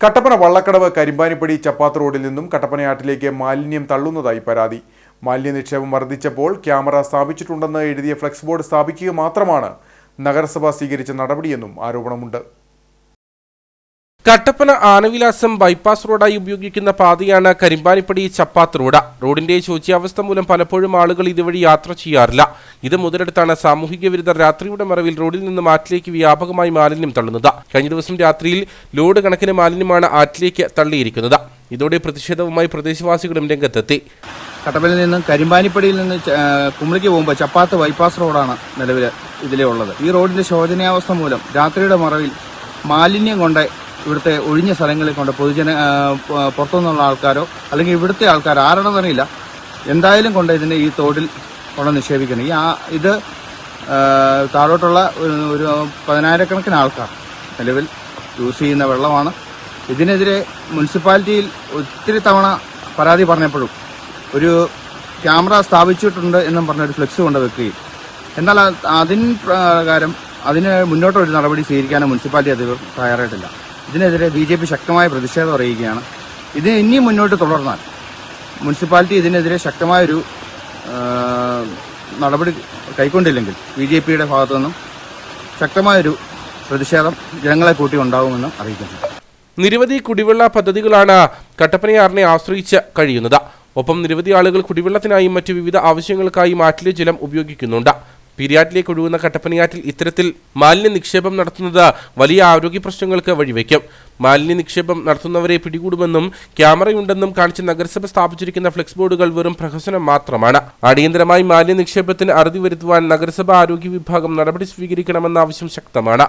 കട്ടപ്പന വള്ളക്കടവ് കരിമ്പാനിപ്പടി ചപ്പാത്ത് റോഡിൽ നിന്നും കട്ടപ്പനയാട്ടിലേക്ക് മാലിന്യം തള്ളുന്നതായി പരാതി. മാലിന്യ നിക്ഷേപം വർദ്ധിച്ചപ്പോൾ ക്യാമറ സ്ഥാപിച്ചിട്ടുണ്ടെന്ന് എഴുതിയ ഫ്ലെക്സ് ബോർഡ് സ്ഥാപിക്കുക മാത്രമാണ് നഗരസഭ സ്വീകരിച്ച നടപടിയെന്നും ആരോപണമുണ്ട്. കട്ടപ്പന ആനവിലാസം ബൈപ്പാസ് റോഡായി ഉപയോഗിക്കുന്ന പാതയാണ് കരിമ്പാനിപ്പടി ചപ്പാത്ത് റോഡ്. റോഡിന്റെ ശോച്യാവസ്ഥ മൂലം പലപ്പോഴും ആളുകൾ ഇതുവഴി യാത്ര ചെയ്യാറില്ല. ഇത് മുതലെടുത്താണ് സാമൂഹിക വിരുദ്ധർ രാത്രിയുടെ മറവിൽ റോഡിൽ നിന്ന് ആറ്റിലേക്ക് വ്യാപകമായി മാലിന്യം തള്ളുന്നത്. കഴിഞ്ഞ ദിവസം രാത്രിയിൽ ലോഡ് കണക്കിന് മാലിന്യമാണ് ആറ്റിലേക്ക് തള്ളിയിരിക്കുന്നത്. ഇതോടെ പ്രതിഷേധവുമായി പ്രദേശവാസികളും രംഗത്തെത്തി. കട്ടപ്പനയിൽ നിന്നും കരിമ്പാനിപ്പടിയിൽ നിന്ന് കുമളിക്ക് പോകുമ്പോൾ ചപ്പാത്ത് ബൈപ്പാസ് റോഡാണ് നിലവിൽ ഇതിലേ ഉള്ളത്. ഈ റോഡിന്റെ ശോചനീയാവസ്ഥ മൂലം രാത്രിയുടെ മറവിൽ മാലിന്യം കൊണ്ട് ഇവിടുത്തെ ഒഴിഞ്ഞ സ്ഥലങ്ങളിൽ കൊണ്ട് പൊതുജന പുറത്തുനിന്നുള്ള ആൾക്കാരോ അല്ലെങ്കിൽ ഇവിടുത്തെ ആൾക്കാർ ആരാണെന്ന് അറിയില്ല. എന്തായാലും കൊണ്ട് ഇതിനെ ഈ തോടിൽ കൊണ്ട് നിക്ഷേപിക്കണം ഈ ആ- ഇത് താഴോട്ടുള്ള ഒരു- പതിനായിരക്കണക്കിന് ആൾക്കാർ നിലവിൽ യൂസ് ചെയ്യുന്ന വെള്ളമാണ്. ഇതിനെതിരെ മുനിസിപ്പാലിറ്റിയിൽ ഒത്തിരി തവണ പരാതി പറഞ്ഞപ്പോഴും ഒരു ക്യാമറ സ്ഥാപിച്ചിട്ടുണ്ട് എന്നും പറഞ്ഞൊരു ഫ്ലെക്സ് കൊണ്ട് വെക്കുകയും. എന്നാൽ അതിന് പ്രകാരം അതിന് മുന്നോട്ടൊരു നടപടി സ്വീകരിക്കാനും മുനിസിപ്പാലിറ്റി അധികൃതർ തയ്യാറായിട്ടില്ല. ഇതിനെതിരെ ബി ജെ പി ശക്തമായ പ്രതിഷേധം അറിയിക്കുകയാണ്. ഇത് ഇനിയും മുന്നോട്ട് തുടർന്നാൽ മുനിസിപ്പാലിറ്റി ഇതിനെതിരെ ശക്തമായൊരു നടപടി കൈക്കൊണ്ടില്ലെങ്കിൽ ബി ജെ പിയുടെ ഭാഗത്തു നിന്നും ശക്തമായൊരു പ്രതിഷേധം ജനങ്ങളെ കൂട്ടി ഉണ്ടാകുമെന്നും അറിയിക്കുന്നു. നിരവധി കുടിവെള്ള പദ്ധതികളാണ് കട്ടപ്പനയാറിനെ ആശ്രയിച്ച് കഴിയുന്നത്. ഒപ്പം നിരവധി ആളുകൾ കുടിവെള്ളത്തിനായും മറ്റ് വിവിധ ആവശ്യങ്ങൾക്കായും ആറ്റിലെ ജലം ഉപയോഗിക്കുന്നുണ്ട്. പിരിയാറ്റിലേക്ക് ഒഴുകുന്ന കട്ടപ്പനയാറ്റിൽ ഇത്തരത്തിൽ മാലിന്യ നിക്ഷേപം നടത്തുന്നത് വലിയ ആരോഗ്യ പ്രശ്നങ്ങൾക്ക് വഴിവെക്കും. മാലിന്യ നിക്ഷേപം നടത്തുന്നവരെ പിടികൂടുമെന്നും ക്യാമറയുണ്ടെന്നും കാണിച്ച് നഗരസഭ സ്ഥാപിച്ചിരിക്കുന്ന ഫ്ലെക്സ് ബോർഡുകൾ വെറും പ്രഹസനം മാത്രമാണ്. അടിയന്തരമായി മാലിന്യ നിക്ഷേപത്തിന് അറുതി വരുത്തുവാൻ നഗരസഭ ആരോഗ്യ വിഭാഗം നടപടി സ്വീകരിക്കണമെന്ന ആവശ്യം ശക്തമാണ്.